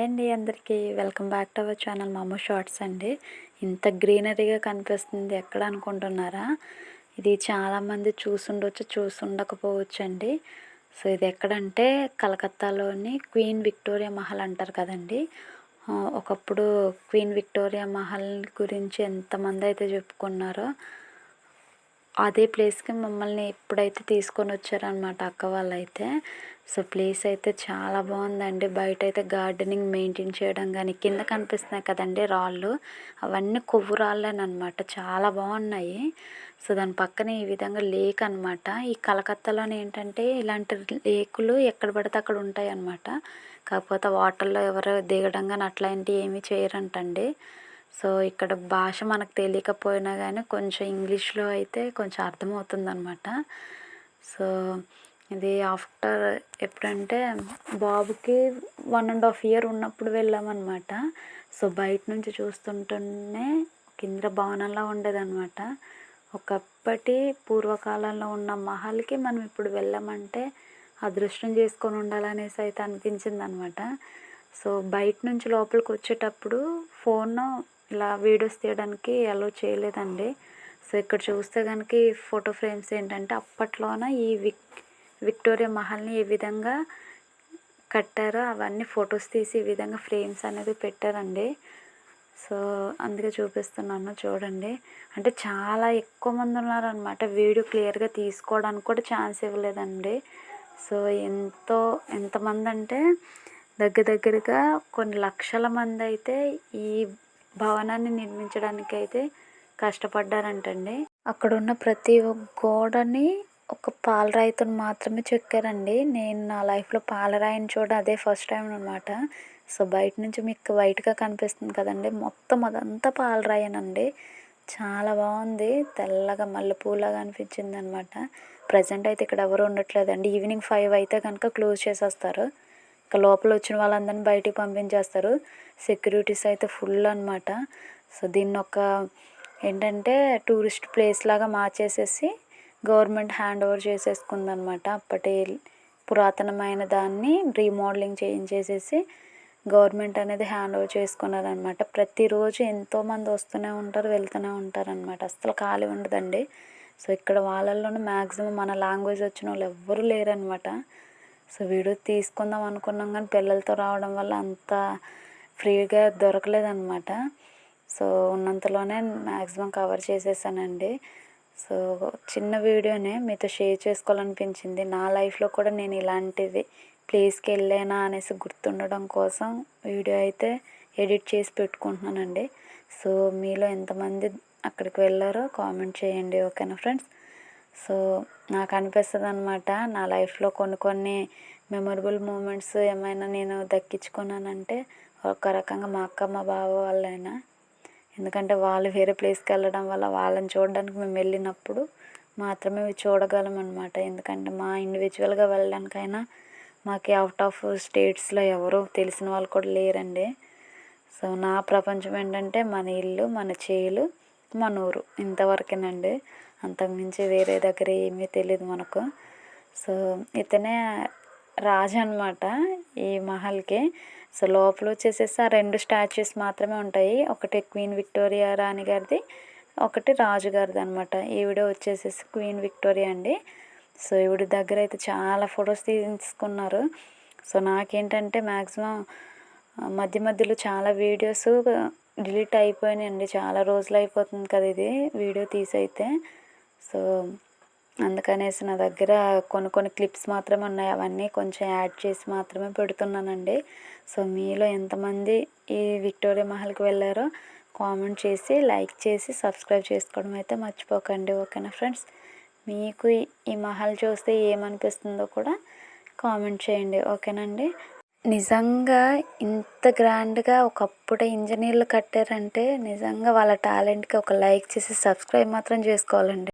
Hi అండి అందరికీ. Welcome back to our channel మామూ shorts అండి. ఇంత గ్రీనరీగా కనిపిస్తుంది ఎక్కడ అనుకుంటున్నారా? ఇది చాలామంది చూసుండొచ్చు చూసుండకపోవచ్చు అండి సో ఇది ఎక్కడంటే కలకత్తాలోని క్వీన్ విక్టోరియా మహల్ అంటారు కదండి. ఒకప్పుడు క్వీన్ విక్టోరియా మహల్ గురించి ఎంతమంది అయితే చెప్పుకున్నారో అదే ప్లేస్కి మమ్మల్ని ఎప్పుడైతే తీసుకొని వచ్చారనమాట అక్క వాళ్ళు అయితే సో ప్లేస్ అయితే చాలా బాగుందండి. బయట అయితే గార్డెనింగ్ మెయింటైన్ చేయడం కానీ కింద కనిపిస్తున్నాయి కదండి రాళ్ళు. అవన్నీ కొవ్వు రాళ్ళేనమాట చాలా బాగున్నాయి. సో దాని పక్కన ఈ విధంగా లేక్ అనమాట ఈ కలకత్తాలోనే ఏంటంటే ఇలాంటి లేకులు ఎక్కడ పడితే అక్కడ ఉంటాయి అనమాట కాకపోతే వాటర్లో ఎవరు దిగడం కానీ అట్లాంటివి ఏమీ చేయరంటండి. సో ఇక్కడ భాష మనకు తెలియకపోయినా కానీ కొంచెం ఇంగ్లీష్లో అయితే కొంచెం అర్థమవుతుందనమాట సో ఇది ఆఫ్టర్ ఎప్పుడంటే బాబుకి వన్ అండ్ హాఫ్ ఇయర్ ఉన్నప్పుడు వెళ్ళామన్నమాట. సో బయట నుంచి చూస్తుంటేనే కింద భవనంలా ఉండేదన్నమాట. ఒకప్పటి పూర్వకాలంలో ఉన్న మహల్కి మనం ఇప్పుడు వెళ్ళామంటే అదృష్టం చేసుకొని ఉండాలనేసి అయితే అనిపించింది అనమాట సో బయట నుంచి లోపలికి వచ్చేటప్పుడు ఫోన్ ఇలా వీడియోస్ తీయడానికి అలో చేయలేదండి. సో ఇక్కడ చూస్తే కనుక ఈ ఫోటో ఫ్రేమ్స్ ఏంటంటే అప్పట్లోన ఈ విక్ విక్టోరియా మహల్ని ఏ విధంగా కట్టారో అవన్నీ ఫొటోస్ తీసి ఈ విధంగా ఫ్రేమ్స్ అనేది పెట్టారండి. సో అందుకే చూపిస్తున్నాను చూడండి. అంటే చాలా ఎక్కువ మంది ఉన్నారనమాట వీడియో క్లియర్గా తీసుకోవడానికి కూడా ఛాన్స్ ఇవ్వలేదండి. సో ఎంతో ఎంతమంది అంటే దగ్గర దగ్గరగా కొన్ని లక్షల మంది అయితే ఈ భవనాన్ని నిర్మించడానికి అయితే కష్టపడ్డారంటండి. అక్కడ ఉన్న ప్రతి ఒక్క గోడని ఒక పాలరాయితో మాత్రమే చెక్కారండి. నేను నా లైఫ్లో పాలరాయిని చూడ అదే ఫస్ట్ టైం అనమాట సో బయట నుంచి మీకు వైట్గా కనిపిస్తుంది కదండి. మొత్తం అదంతా పాలరాయనండి చాలా బాగుంది. తెల్లగా మల్లెపూలాగా అనిపించింది అనమాట ప్రజెంట్ అయితే ఇక్కడ ఎవరు ఉండట్లేదండి. ఈవినింగ్ ఫైవ్ అయితే కనుక క్లోజ్ చేసేస్తారు. లోపల వచ్చిన వాళ్ళందరిని బయటికి పంపించేస్తారు. సెక్యూరిటీస్ అయితే ఫుల్ అనమాట సో దీన్ని ఒక ఏంటంటే టూరిస్ట్ ప్లేస్ లాగా మార్చేసేసి గవర్నమెంట్ హ్యాండ్ ఓవర్ చేసేసుకుందనమాట అప్పటి పురాతనమైన దాన్ని రీమోడలింగ్ చేయించేసేసి గవర్నమెంట్ అనేది హ్యాండ్ ఓవర్ చేసుకున్నారనమాట ప్రతిరోజు ఎంతోమంది వస్తూనే ఉంటారు వెళ్తూనే ఉంటారనమాట అస్సలు ఖాళీ ఉండదండి. సో ఇక్కడ వాళ్ళల్లోనే మ్యాక్సిమం మన లాంగ్వేజ్ వచ్చిన వాళ్ళు ఎవ్వరూ లేరనమాట సో వీడియో తీసుకుందాం అనుకున్నాం కానీ పిల్లలతో రావడం వల్ల అంత ఫ్రీగా దొరకలేదన్నమాట. సో ఉన్నంతలోనే మ్యాక్సిమం కవర్ చేసేసానండి. సో చిన్న వీడియోనే మీతో షేర్ చేసుకోవాలనిపించింది. నా లైఫ్లో కూడా నేను ఇలాంటిది ప్లేస్కి వెళ్ళానా అనేసి గుర్తుండడం కోసం వీడియో అయితే ఎడిట్ చేసి పెట్టుకుంటున్నానండి. సో మీలో ఎంతమంది అక్కడికి వెళ్ళారో కామెంట్ చేయండి ఓకేనా ఫ్రెండ్స్? సో నాకు అనిపిస్తుంది అనమాట నా లైఫ్లో కొన్ని కొన్ని మెమొరబుల్ మూమెంట్స్ ఏమైనా నేను దక్కించుకున్నానంటే ఒక రకంగా మా అక్క మా బావ వాళ్ళైనా. ఎందుకంటే వాళ్ళు వేరే ప్లేస్కి వెళ్ళడం వల్ల వాళ్ళని చూడడానికి మేము వెళ్ళినప్పుడు మాత్రమే చూడగలం అనమాట ఎందుకంటే మా ఇండివిజువల్గా వెళ్ళడానికైనా మాకు అవుట్ ఆఫ్ స్టేట్స్లో ఎవరు తెలిసిన వాళ్ళు కూడా లేరండి. సో నా ప్రపంచం ఏంటంటే మన ఇల్లు మన చేలు మన ఊరు ఇంతవరకేనండి. అంతకుమించి వేరే దగ్గర ఏమీ తెలియదు మనకు. సో ఇతనే రాజు అనమాట ఈ మహల్కి. సో లోపల వచ్చేసేసి ఆ రెండు స్టాచ్యూస్ మాత్రమే ఉంటాయి. ఒకటి క్వీన్ విక్టోరియా రాణి గారిది ఒకటి రాజు గారిది అనమాట ఈవిడ వచ్చేసేసి క్వీన్ విక్టోరియా అండి. సో ఈవిడ దగ్గర అయితే చాలా ఫొటోస్ తీసుకున్నారు. సో నాకేంటంటే మ్యాక్సిమం మధ్య మధ్యలో చాలా వీడియోస్ డిలీట్ అయిపోయినాయండి. చాలా రోజులు అయిపోతుంది కదా ఇది. వీడియో తీసి అయితే సో అందుకనేసి నా దగ్గర కొన్ని కొన్ని క్లిప్స్ మాత్రమే ఉన్నాయి. అవన్నీ కొంచెం యాడ్ చేసి మాత్రమే పెడుతున్నానండి. సో మీలో ఎంతమంది ఈ విక్టోరియా మహల్కి వెళ్ళారో కామెంట్ చేసి లైక్ చేసి సబ్స్క్రైబ్ చేసుకోవడం అయితే మర్చిపోకండి. ఓకేనా ఫ్రెండ్స్? మీకు ఈ మహల్ చూస్తే ఏమనిపిస్తుందో కూడా కామెంట్ చేయండి. ఓకేనండి నిజంగా ఇంత గ్రాండ్గా ఒకప్పుడు ఇంజనీర్లు కట్టారంటే నిజంగా వాళ్ళ టాలెంట్కి ఒక లైక్ చేసి సబ్స్క్రైబ్ మాత్రం చేసుకోవాలండి.